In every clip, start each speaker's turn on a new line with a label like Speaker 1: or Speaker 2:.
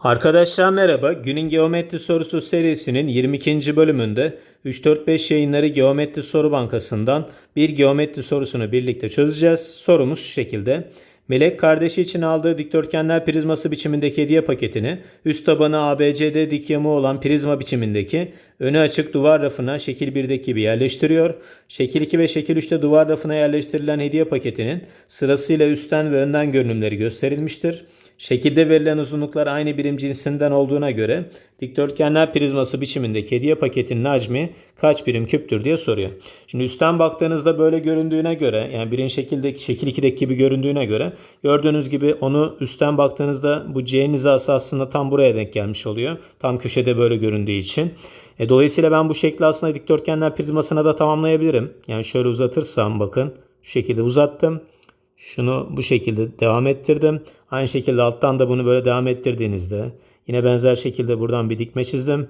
Speaker 1: Arkadaşlar merhaba. Günün geometri sorusu serisinin 22. bölümünde 3-4-5 yayınları geometri soru bankasından bir geometri sorusunu birlikte çözeceğiz. Sorumuz şu şekilde. Melek kardeşi için aldığı dikdörtgenler prizması biçimindeki hediye paketini üst tabanı ABCD dik yamuğu olan prizma biçimindeki önü açık duvar rafına şekil 1'deki gibi yerleştiriyor. Şekil 2 ve şekil 3'te duvar rafına yerleştirilen hediye paketinin sırasıyla üstten ve önden görünümleri gösterilmiştir. Şekilde verilen uzunluklar aynı birim cinsinden olduğuna göre dikdörtgenler prizması biçimindeki hediye paketinin hacmi kaç birim küptür diye soruyor. Şimdi üstten baktığınızda böyle göründüğüne göre yani birinci şekildeki şekil 2'deki gibi göründüğüne göre gördüğünüz gibi onu üstten baktığınızda bu C hizası aslında tam buraya denk gelmiş oluyor. Tam köşede böyle göründüğü için. E, dolayısıyla ben bu şekli aslında dikdörtgenler prizmasına da tamamlayabilirim. Yani şöyle uzatırsam bakın şu şekilde uzattım. Şunu bu şekilde devam ettirdim. Aynı şekilde alttan da bunu böyle devam ettirdiğinizde yine benzer şekilde buradan bir dikme çizdim.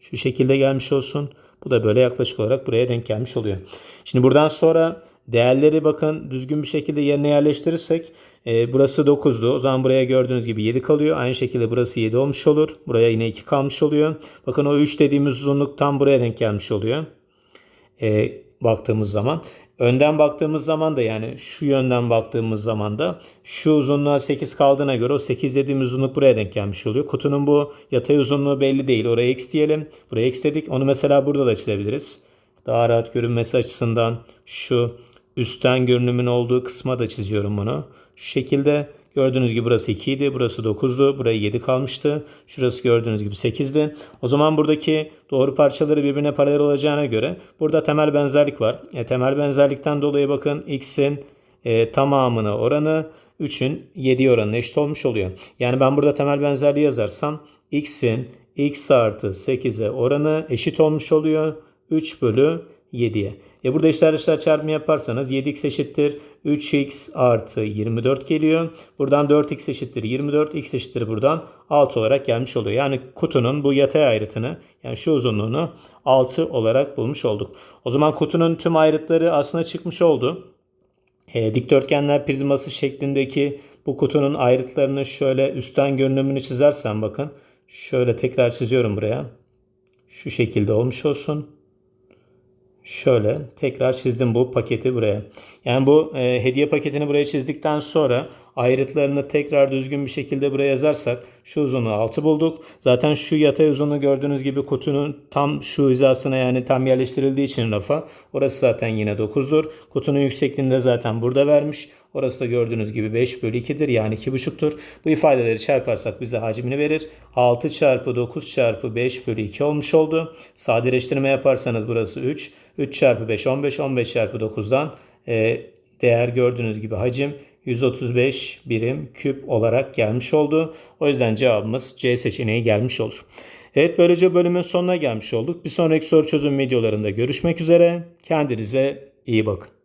Speaker 1: Şu şekilde gelmiş olsun. Bu da böyle yaklaşık olarak buraya denk gelmiş oluyor. Şimdi buradan sonra değerleri bakın düzgün bir şekilde yerine yerleştirirsek e, burası 9'du. O zaman buraya gördüğünüz gibi 7 kalıyor. Aynı şekilde burası 7 olmuş olur. Buraya yine 2 kalmış oluyor. Bakın o 3 dediğimiz uzunluk tam buraya denk gelmiş oluyor. E, baktığımız zaman. Önden baktığımız zaman da yani şu yönden baktığımız zaman da şu uzunluğa 8 kaldığına göre o 8 dediğimiz uzunluk buraya denk gelmiş oluyor. Kutunun bu yatay uzunluğu belli değil. Oraya x diyelim. Buraya x dedik. Onu mesela burada da çizebiliriz. Daha rahat görünmesi açısından şu üstten görünümün olduğu kısma da çiziyorum bunu. Şu şekilde Gördüğünüz gibi burası 2 idi, burası 9'du, buraya 7 kalmıştı. Şurası gördüğünüz gibi 8'di. O zaman buradaki doğru parçaları birbirine paralel olacağına göre burada temel benzerlik var. E, temel benzerlikten dolayı bakın x'in e, tamamına oranı 3'ün 7 oranına eşit olmuş oluyor. Yani ben burada temel benzerliği yazarsam x'in x artı 8'e oranı eşit olmuş oluyor. 3 bölü 7'ye. E burada işler dışlar çarpımı yaparsanız 7x eşittir 3x artı 24 geliyor. Buradan 4x eşittir 24. x eşittir buradan 6 olarak gelmiş oluyor. Yani kutunun bu yatay ayrıtını yani şu uzunluğunu 6 olarak bulmuş olduk. O zaman kutunun tüm ayrıtları aslında çıkmış oldu. E, dikdörtgenler prizması şeklindeki bu kutunun ayrıtlarını şöyle üstten görünümünü çizersem bakın. Şöyle tekrar çiziyorum buraya. Şu şekilde olmuş olsun. Şöyle tekrar çizdim bu paketi buraya. Yani bu e, hediye paketini buraya çizdikten sonra ayrıtlarını tekrar düzgün bir şekilde buraya yazarsak şu uzunluğu 6 bulduk. Zaten şu yatay uzunluğu gördüğünüz gibi kutunun tam şu hizasına yani tam yerleştirildiği için rafa. Orası zaten yine 9'dur. Kutunun yüksekliğini de zaten burada vermiş. Orası da gördüğünüz gibi 5 bölü 2'dir yani 2,5'tur. Bu ifadeleri çarparsak bize hacmini verir. 6 çarpı 9 çarpı 5 bölü 2 olmuş oldu. Sadeleştirme yaparsanız burası 3. 3 çarpı 5 15 15 çarpı 9'dan e, değer gördüğünüz gibi hacim 135 birim küp olarak gelmiş oldu. O yüzden cevabımız C seçeneği gelmiş olur. Evet böylece bölümün sonuna gelmiş olduk. Bir sonraki soru çözüm videolarında görüşmek üzere. Kendinize iyi bakın.